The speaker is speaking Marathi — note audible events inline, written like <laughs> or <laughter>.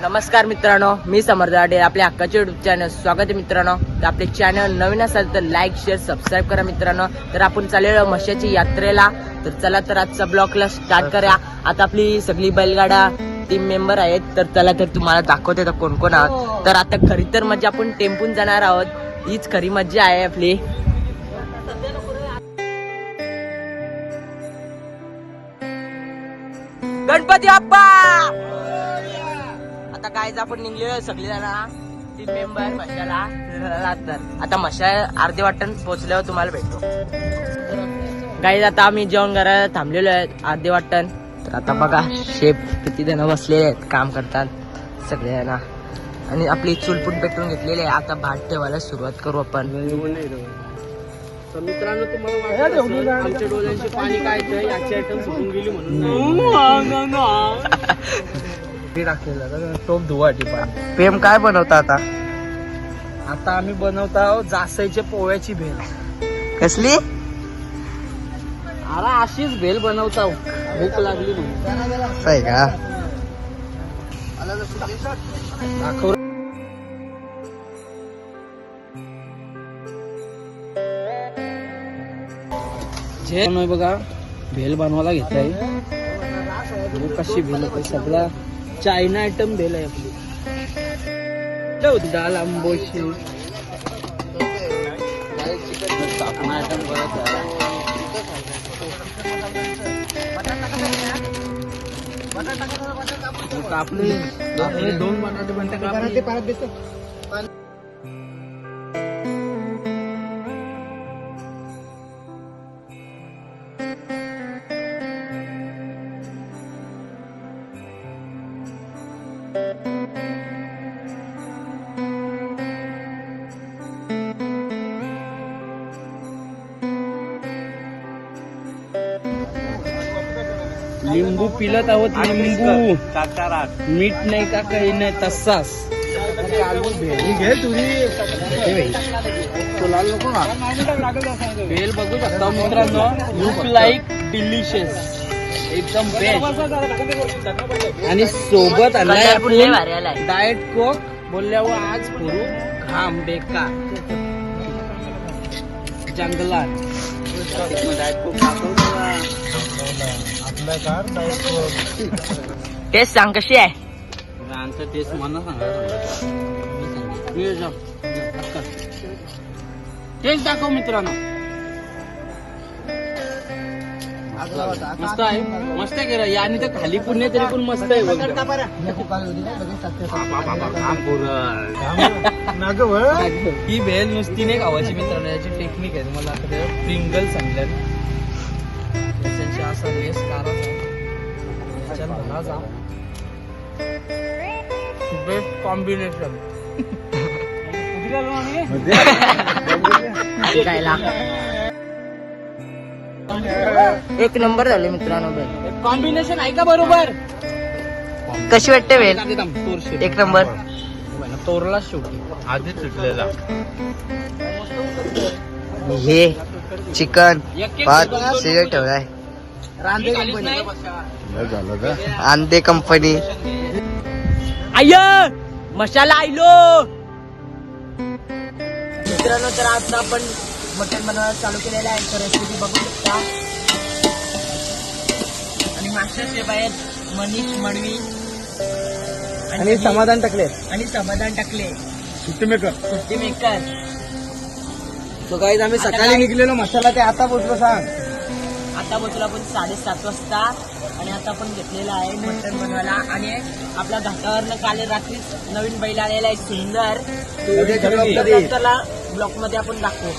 नमस्कार मित्रांनो मी समर्थ आडे आपल्या हक्काचे युट्यूब चॅनल स्वागत आहे मित्रांनो. तर आपले चॅनल नवीन असाल तर लाईक शेअर सबस्क्राईब करा मित्रांनो. तर आपण चाललेलो म्हशाची यात्रेला. तर चला तर आजचा ब्लॉगला स्टार्ट करूया. आता आपली सगळी बैलगाडा टीम मेंबर आहेत. तर चला तर तुम्हाला दाखवते तर कोण कोण आहोत. तर आता खरी तर म्हणजे आपण टेम्पून जाणार आहोत. हीच खरी मज्जा आहे आपली. गणपती बाप्पा! आता काय आपण निघलेलो सगळे जण टीम मेंबर मशाला. तर आता मशा अर्धे वाटण पोहोचल्यावर तुम्हाला भेटतो. काही आता आम्ही जेवण करायला थांबलेलो आहे अर्धे वाटण. तर आता बघा शेप किती जण बसलेले आहेत काम करतात सगळे जण आणि आपली चुलपूट पेटून घेतलेली आहे. आता भात ठेवायला सुरुवात करू आपण. तर मित्रांनो तुम्हाला वाटत असेल, आमच्या डोळ्यांचे पाणी काय येतं याची आयटम सुटून गेली म्हणून. <laughs> <laughs> <laughs> टाकलेलं टोप धुवाटी पाणी प्रेम काय बनवता आता? आता आम्ही बनवत आहोत जासाईच्या पोळ्याची भेल. कसली? अरे अशीच भेल बनवत. आहोत भूक लागली म्हणून. का? दाखव. जे बघा भेल बनवायला घेत आहे कशी भेल होते सगळा. चायना आयटम आहे आपली. डाल आंबोशी. आयटम कापले कापले दोन बटाटे बनते कापले लिंबू पिलत आहोत लिंबू. मीठ नाही का काही नाही तसाच. घे तुझी. लाल नको ना. बेल बघू शकता मित्रांनो. लुक लाईक डिलिशियस एकदम बेस्ट आणि सोबत आलाय. डाएट कोक बोलल्यावर आज करू घाम बेकार जंगलात. डाएट कोक टेस्ट सांग कशी आहे? आमचं टेस्ट मला सांगा. टेस्ट दाखव मित्रांनो. मस्त आहे. मस्त आहे गेला याने तर खाली पुण्य तरी पण मस्त आहे. ही भेल नुसती नाही खावायची मित्रांनो? याची टेक्निक आहे. तुम्हाला आता प्रिंगल सांगल्यात त्याच्याशी असा लेस काढायचा बेस्ट कॉम्बिनेशन एक नंबर झाले मित्रांनो बेल कॉम्बिनेशन आहे का बरोबर? कशी वाटते बेल एक नंबर. तोरला शेवटी आधीच सुटलेला. हे चिकन भात सिरियल ठेवलाय. रांदे कंपनी झालं का? आंदे कंपनी आय मसाला आयलो. मित्रांनो तर आता आपण मटण बनवायला चालू केलेलं आहे. तर रेसिपी बघू शकता. आणि मास्टर शेफ आहेत मनीष मडवी आणि समाधान टाकले. आणि समाधान टाकले. सुट्टी मेकर सुट्टी मेकर तो काही आम्ही सकाळी? निघलेलो मसाला ते आता पोचलो सांग. आता पोहोचलो आपण साडेसात वाजता आणि आता आपण घेतलेला आहे मटण बनवायला. आणि आपल्या घाटावरनं काल रात्रीच नवीन बैल आलेला आहे सुंदर. त्याला ब्लॉकमध्ये आपण दाखवू.